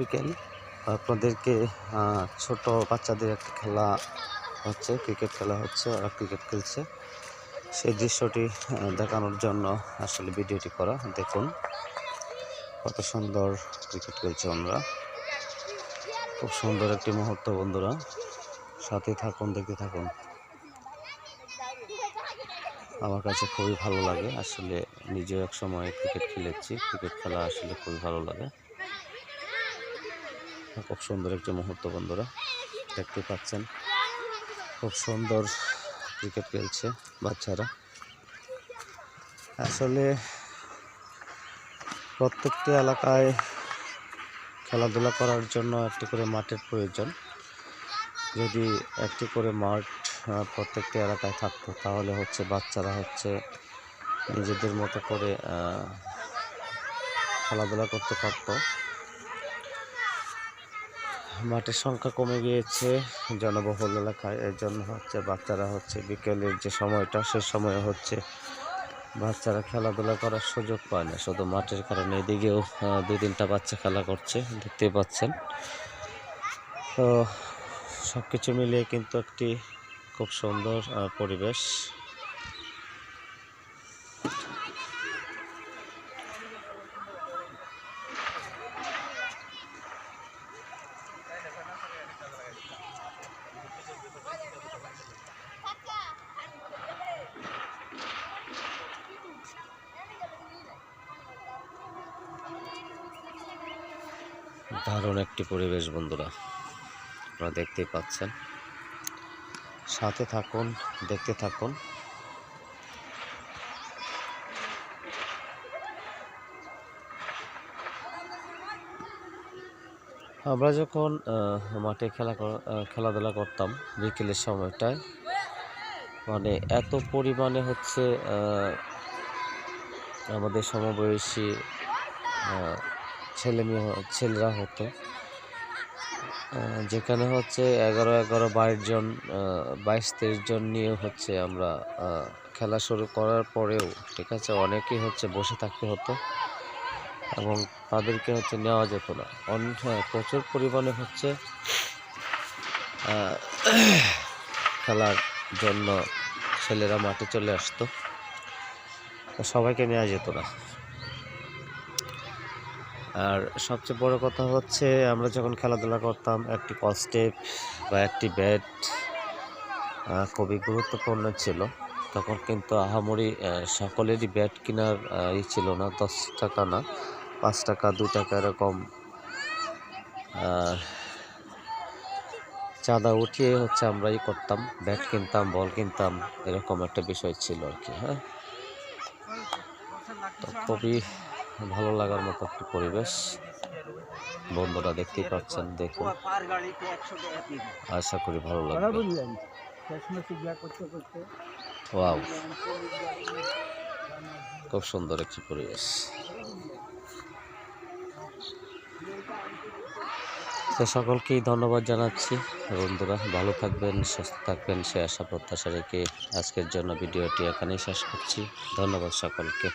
বিকেল। আপনাদেরকে ছোট বাচ্চাদের একটা খেলা হচ্ছে, ক্রিকেট খেলা হচ্ছে, ওরা ক্রিকেট খেলছে। সেই দৃশ্যটি দেখানোর জন্য আসলে ভিডিওটি করা। দেখুন, কত সুন্দর ক্রিকেট খেলছে ওনারা খুব সুন্দর একটি মুহূর্ত, বন্ধুরা। সাথে থাকুন, দেখতে থাকুন। আমার কাছে খুবই ভালো লাগে। আসলে নিজেও এক সময় ক্রিকেট খেলেছি। ক্রিকেট খেলা আসলে খুবই ভালো লাগে। খুব সুন্দর একটি মুহূর্ত, বন্ধুরা। দেখতে পাচ্ছেন, খুব সুন্দর ক্রিকেট খেলছে বাচ্চারা। আসলে প্রত্যেকটি এলাকায় খেলাধুলা করার জন্য একটি করে মাঠের প্রয়োজন। যদি একটি করে মাঠ প্রত্যেকটি এলাকায় থাকতো, তাহলে হচ্ছে বাচ্চারা হচ্ছে নিজেদের মতো করে খেলাধুলা করতে পারতো। মাঠের সংখ্যা কমে গিয়েছে। জনবহুল এলাকায় এর জন্য হচ্ছে বাচ্চারা হচ্ছে বিকেলের যে সময়টা, সে সময়ে হচ্ছে বাচ্চারা খেলাধুলা করার সুযোগ পায় না। শুধু মাঠের কারণে এদিকেও দুই তিনটা বাচ্চা খেলা করছে, দেখতে পাচ্ছেন। তো সব কিছু মিলিয়ে কিন্তু একটি খুব সুন্দর পরিবেশ। দারুণ একটি পরিবেশ, বন্ধুরা। আপনারা দেখতেই পাচ্ছেন। সাথে থাকুন, দেখতে থাকুন। আমরা যখন মাঠে খেলা খেলাধুলা করতাম বিকেলের সময়টায় মানে এত পরিমাণে হচ্ছে আমাদের সমবয়সী ছেলে মেয়ে ছেলেরা হতো। যেখানে হচ্ছে এগারো এগারো বাইশ জন বাইশ তেইশ জন নিয়ে হচ্ছে আমরা খেলা শুরু করার পরেও ঠিক আছে অনেকেই হচ্ছে বসে থাকতে হতো এবং তাদেরকে হচ্ছে নেওয়া যেত না। অন- হ্যাঁ, প্রচুর পরিমাণে হচ্ছে খেলার জন্য ছেলেরা মাঠে চলে আসতো। সবাইকে নেওয়া যেত না। আর সবচেয়ে বড় কথা হচ্ছে, আমরা যখন খেলাধুলা করতাম, একটি কস্টেপ বা একটি ব্যাট খুবই গুরুত্বপূর্ণ ছিল। তখন কিন্তু আহামরি সকলেরই ব্যাট কেনার ই ছিল না, দশ টাকা না, পাঁচ টাকা, দু টাকা এরকম। চাঁদা উঠিয়ে হচ্ছে আমরা ই করতাম ব্যাট কিনতাম বল কিনতাম, এরকম একটা বিষয় ছিল আর কি হ্যাঁ। তো খুবই ভালো লাগার মতো একটি পরিবেশ। বন্ধুরা দেখতেই পাচ্ছেন পিস আশা করি ভালো লাগবে। ওয়াও। খুব সুন্দর একটি পরিবেশ। তো সকলকেই ধন্যবাদ জানাচ্ছি। বন্ধুরা, ভালো থাকবেন, সুস্থ থাকবেন, সে আশা প্রত্যাশা রেখে আজকের জন্য ভিডিওটি এখানেই শেষ করছি। ধন্যবাদ সকলকে।